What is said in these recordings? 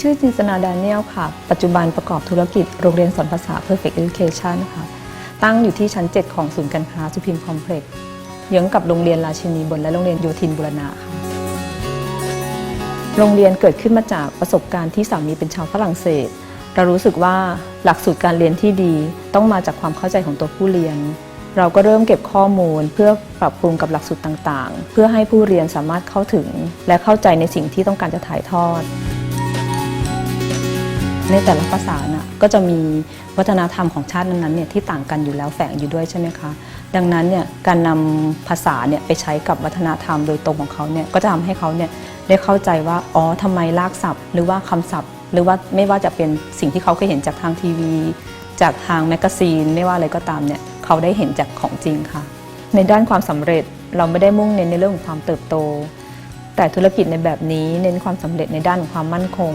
ชื่อจินตนาดาเนียลค่ะ ปัจจุบันประกอบธุรกิจโรงเรียนสอนภาษา Perfect Education ค่ะ ตั้งอยู่ที่ชั้น 7 ของศูนย์การค้าสุพิมคอมเพล็กซ์เยื้องกับโรงเรียนราชินีบนและโรงเรียนโยธินบุรณะค่ะ โรงเรียนเกิดขึ้นมาจากประสบการณ์ที่สามีเป็นชาวฝรั่งเศส เรารู้สึกว่าหลักสูตรการเรียนที่ดีต้องมาจากความเข้าใจของตัวผู้เรียน เราก็เริ่มเก็บข้อมูลเพื่อปรับปรุงกับหลักสูตรต่างๆ เพื่อให้ผู้เรียนสามารถเข้าถึง และเข้าใจในสิ่งที่ต้องการจะถ่ายทอด ในแต่ละภาษาน่ะก็จะมีวัฒนธรรมของชาตินั้นๆเนี่ยที่ต่างกันอยู่แล้วแฝงอยู่ด้วยใช่ไหมคะ ดังนั้นเนี่ยการนำภาษาเนี่ยไปใช้กับวัฒนธรรมโดยตรงของเขาเนี่ยก็จะทำให้เขาเนี่ยได้เข้าใจว่าอ๋อทำไมลากศัพท์ หรือว่าคำศัพท์ หรือว่าไม่ว่าจะเป็นสิ่งที่เขาเคยเห็นจากทางทีวี จากทางแมกกาซีน ไม่ว่าอะไรก็ตามเนี่ยเขาได้เห็นจากของจริงค่ะ ในด้านความสำเร็จเราไม่ได้มุ่งเน้นในเรื่องของความเติบโต แต่ธุรกิจในแบบนี้เน้นความสำเร็จในด้านของความมั่นคง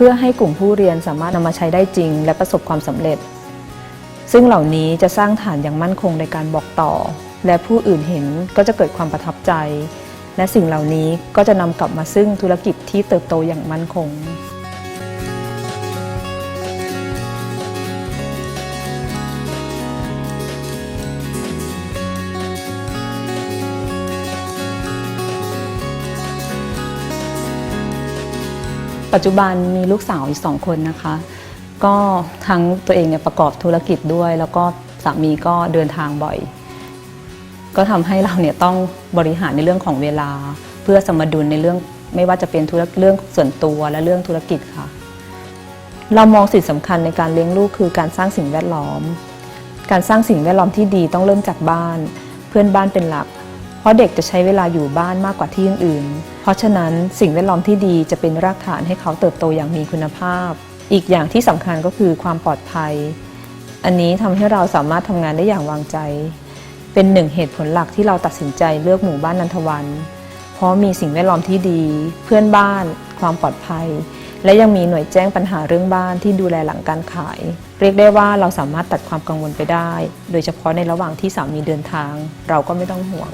เพื่อให้กลุ่มผู้เรียนสามารถนำมาใช้ได้จริง และประสบความสำเร็จ ซึ่งเหล่านี้จะสร้างฐานอย่างมั่นคงในการบอกต่อ และผู้อื่นเห็นก็จะเกิดความประทับใจ และสิ่งเหล่านี้ก็จะนำกลับมาซึ่งธุรกิจที่เติบโตอย่างมั่นคง ปัจจุบันมีลูกสาวอีกสองคนนะคะ ก็ทั้งตัวเองเนี่ยประกอบธุรกิจด้วย แล้วก็สามีก็เดินทางบ่อย ก็ทำให้เราเนี่ยต้องบริหารในเรื่องของเวลา เพื่อสมดุลในเรื่องไม่ว่าจะเป็นธุรเรื่องส่วนตัวและเรื่องธุรกิจค่ะ เรามองสิ่งสำคัญในการเลี้ยงลูกคือการสร้างสิ่งแวดล้อม การสร้างสิ่งแวดล้อมที่ดีต้องเริ่มจากบ้าน เพื่อนบ้านเป็นหลัก ราะเด็กจะใช้เวลาอยู่บ้านมากกว่าที่อื่น เพราะฉะนั้นสิ่งแวดล้อมที่ดีจะเป็นรากฐานให้เขาเติบโตอย่างมีคุณภาพ อีกอย่างที่สำคัญก็คือความปลอดภัย อันนี้ทำให้เราสามารถทำงานได้อย่างวางใจ เป็นหนึ่งเหตุผลหลักที่เราตัดสินใจเลือกหมู่บ้านนันทวัน เพราะมีสิ่งแวดล้อมที่ดี เพื่อนบ้าน ความปลอดภัย และยังมีหน่วยแจ้งปัญหาเรื่องบ้านที่ดูแลหลังการขาย เรียกได้ว่าเราสามารถตัดความกังวลไปได้ โดยเฉพาะในระหว่างที่สามีเดินทาง เราก็ไม่ต้องห่วง